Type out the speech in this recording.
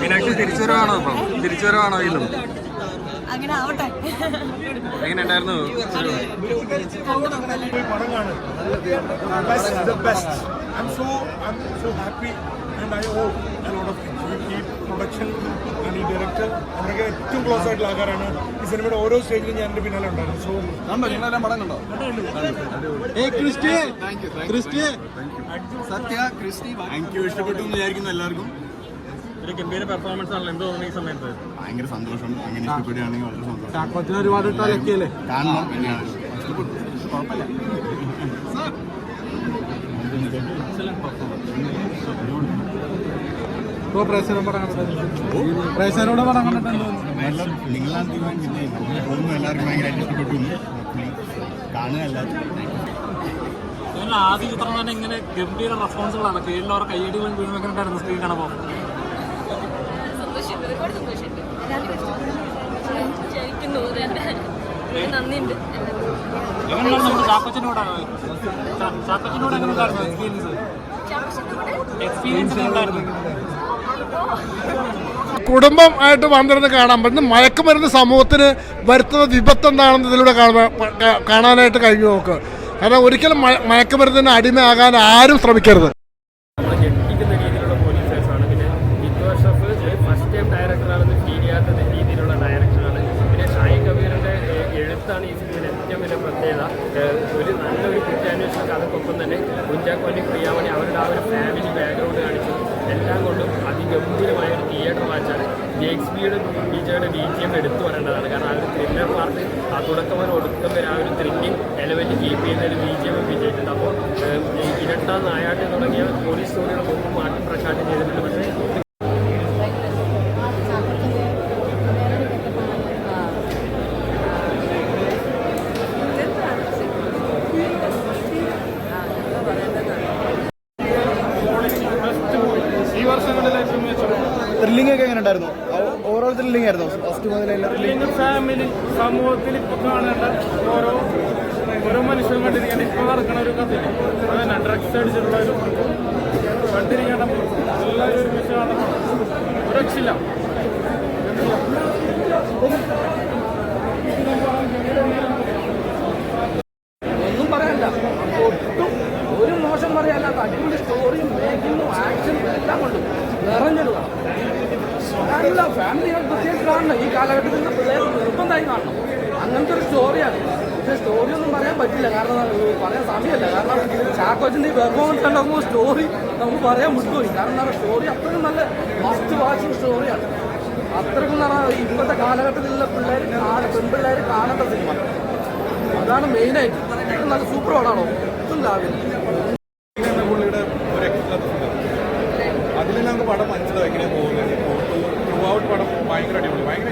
മീനാക്ഷി തിരിച്ചുവരവാണോ ഇപ്പം? തിരിച്ചുവരവാണോ ഇന്നും അങ്ങനെ ആവട്ടെ. എങ്ങനെ ഉണ്ടായിരുന്നു പോയി പടം കാണും best I'm so I'm so happy and I hope a lot of things ഈ പ്രൊഡക്ഷൻ ആൻഡ് ഈ ഡയറക്ടർ അവരൊക്കെ ഏറ്റവും ക്ലോസ് ആയിട്ടുള്ള ആൾക്കാരാണ്. ഈ സിനിമയുടെ ഓരോ സ്റ്റേജിലും ഞാൻ പിന്നാലെ ഉണ്ടായിരുന്നു. So Christy Sathya Christy thank you ഇഷ്ടപ്പെട്ടു എന്ന് വിചാരിക്കുന്നു എല്ലാവർക്കും. ഒരു ഗംഭീര പെർഫോമൻസ് ആണല്ലോ. എന്ത് തോന്നുന്നു ഈ സമയത്ത്? ഭയങ്കര സന്തോഷം. അങ്ങനെ ഇഷ്ടപ്പെടുകയാണെങ്കിൽ വളരെ സന്തോഷം. ഒരുപാട് കാണണം പ്രേക്ഷകരോട് പടം നിങ്ങളാണ് തീരുമാനിക്കുന്നത് തോന്നുന്നു എല്ലാവർക്കും ഭയങ്കരമായിട്ട് ഇഷ്ടപ്പെട്ടു. കാണുക ആദ്യ ചിത്രം തന്നെ ഇങ്ങനെ ഗംഭീര റെസ്പോൺസുകളാണ് കീഴിലവർ കയ്യടികളും വീഴും എങ്ങനെ ഉണ്ടായിരുന്നു സ്ക്രീൻ കാണുമ്പോൾ ഒരുപാട് സന്തോഷമുണ്ട്. ജയിക്കുന്നു. തന്നെ നന്ദിയുണ്ട്. കുടുംബം ആയിട്ട് വന്നിരുന്ന് കാണാൻ പറ്റുന്ന മയക്കുമരുന്ന് സമൂഹത്തിന് വരുത്തുന്ന വിപത്ത് എന്താണെന്ന് ഇതിലൂടെ കാണാനായിട്ട് കഴിഞ്ഞു നോക്ക് കാരണം ഒരിക്കലും മയ- മയക്കുമരുന്നിന് അടിമയാകാൻ ആരും ശ്രമിക്കരുത്. ഡയറക്ടറാണെന്ന് ഫീൽ ചെയ്യാത്ത രീതിയിലുള്ള ഡയറക്ടറാണ് പിന്നെ ഷായി കബീറിന്റെ എഴുത്താണ് ഈ സിനിമയിൽ ഏറ്റവും വലിയ പ്രത്യേകത. ഒരു നല്ലൊരു കുറ്റാന്വേഷണ കഥക്കൊപ്പം തന്നെ കുഞ്ചാക്കോലി പ്രിയാമണി അവരുടെ ആ ഒരു ഫാമിലി ബാക്ക്ഗ്രൗണ്ട് കാണിച്ചു. എല്ലാം കൊണ്ടും അതിഗംഭീരമായ ഒരു തിയേറ്റർ വാച്ചാണ് ജേക്സ്ബിയുടെ ബീജയുടെ ബി ജി എം എടുത്തു വരേണ്ടതാണ് കാരണം ആ ഒരു ത്രില്ലർ പാർട്ട് ആ തുടക്കം വരെ ഒടുക്കം വരെ ആ ഒരു ത്രില്ലിംഗ് എലമെന്റ് കീപ്പ് ചെയ്യുന്ന ഒരു ബി ജി എം വിജയിച്ചിട്ടുണ്ട്. അപ്പോൾ ഇരട്ടാം ഇരട്ട നായാട്ട് തുടങ്ങിയ പോലീസ് സ്റ്റോറിയുടെ മുമ്പ് മാറ്റി പ്രഖ്യാപനം ചെയ്തിട്ടുണ്ട്. പക്ഷേ ഈ വർഷങ്ങളിലെ ഏറ്റവും മികച്ച ത്രില്ലിംഗ് ഒക്കെ എങ്ങനെ ഉണ്ടായിരുന്നു? ഓവറോൾ ത്രില്ലിംഗ് ആയിരുന്നു? ഫസ്റ്റ് മുതൽ ത്രില്ലിംഗ് ഫാമിലി സമൂഹത്തിൽ ഇപ്പൊ കാണേണ്ട ഓരോ ഓരോ മനുഷ്യൻ കണ്ടിരിക്കേണ്ട ഇപ്പൊ നടക്കണ ഒരു കഥ അതന്നെ ഡ്രഗ്സ് അടിച്ചിട്ടുള്ളവരും കണ്ടിരിക്കേണ്ട എല്ലാവരും ഒരുമിച്ച് കാണണം. ഒരു രക്ഷയില്ല. ഒന്നും പറയാനില്ല ഒട്ടും മോശം പറയാനില്ല അടിപൊളി സ്റ്റോറിയും മേക്കിങ്ങും ആക്ഷനും എല്ലാം കൊണ്ട് നിറഞ്ഞിടുക എല്ലാ ഫാമിലികൾ പ്രത്യേകിച്ച് കാണണം. ഈ കാലഘട്ടത്തിൽ പിള്ളേർ നിർബന്ധമായി കാണണം. അങ്ങനത്തെ ഒരു സ്റ്റോറിയാണ് പക്ഷേ സ്റ്റോറി ഒന്നും പറയാൻ പറ്റില്ല. കാരണം പറയാൻ സമയമല്ല. കാരണം ചാക്കോച്ചിന്റെ ഈ പെർഫോമൻസ് കണ്ടുമ്പോൾ സ്റ്റോറി നമുക്ക് പറയാൻ വിട്ടുപോയി. കാരണം നമ്മുടെ സ്റ്റോറി അത്രയും നല്ല മസ്റ്റ് വാച്ചിങ് സ്റ്റോറിയാണ് അത്രയ്ക്കും പറഞ്ഞാൽ ഇപ്പോഴത്തെ കാലഘട്ടത്തിലുള്ള പിള്ളേർ കാണ പെൺപിള്ളേർ കാണേണ്ട സിനിമ അതാണ് മെയിനായിട്ട് നല്ല സൂപ്പർ പടമാണോ? ഒന്നും ലാഭില്ല എന്ന പുള്ളിയുടെ ഒരു എക്സ്ട്രാ അതിൽ നമുക്ക് പടം മനസ്സിലാക്കിയാൽ പോകുന്നത്. ത്രൂ ഔട്ട് പടം ഭയങ്കര അടിപൊളി. ഭയങ്കര